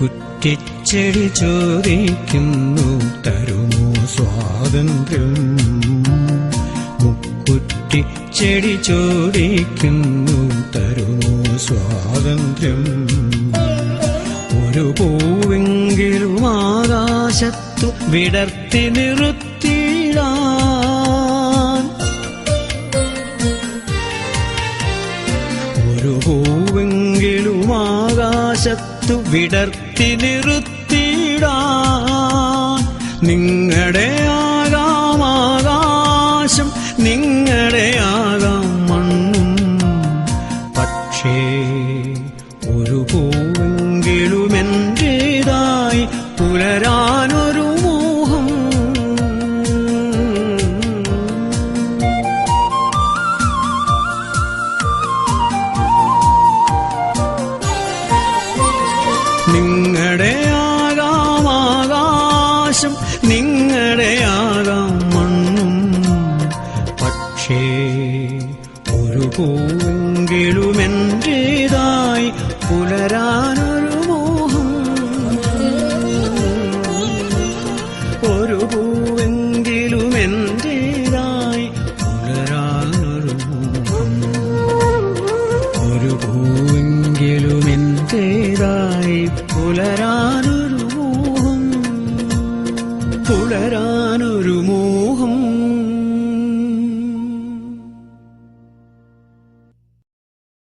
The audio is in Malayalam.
മുക്കുറ്റിച്ചെടി ചോദിക്കുന്നു തരുമോ സ്വാതന്ത്ര്യം? മുക്കുറ്റിച്ചെടി ചോദിക്കുന്നു തരുമോ സ്വാതന്ത്ര്യം? ഒരു പൂവെങ്കിലും ആകാശത്തു വിടർത്തി നിർത്തിയിടാൻ ഒരു പൂവെങ്കിലും ആകാശത്തു വിടർത്തി നിർത്തിയിടാൻ നിങ്ങളുടെ ആകാം ആകാശം നിങ്ങളുടെ ആകാം പക്ഷേ ഒരു പൂവെങ്കിലും എന്റേതായി പുലരാനൊരു മോഹം. ഒരു പൂവെങ്കിലും എന്റേതായി പുലരാനൊരു മോഹം. ഒരു പൂവെങ്കിലും പുലരാനൊരു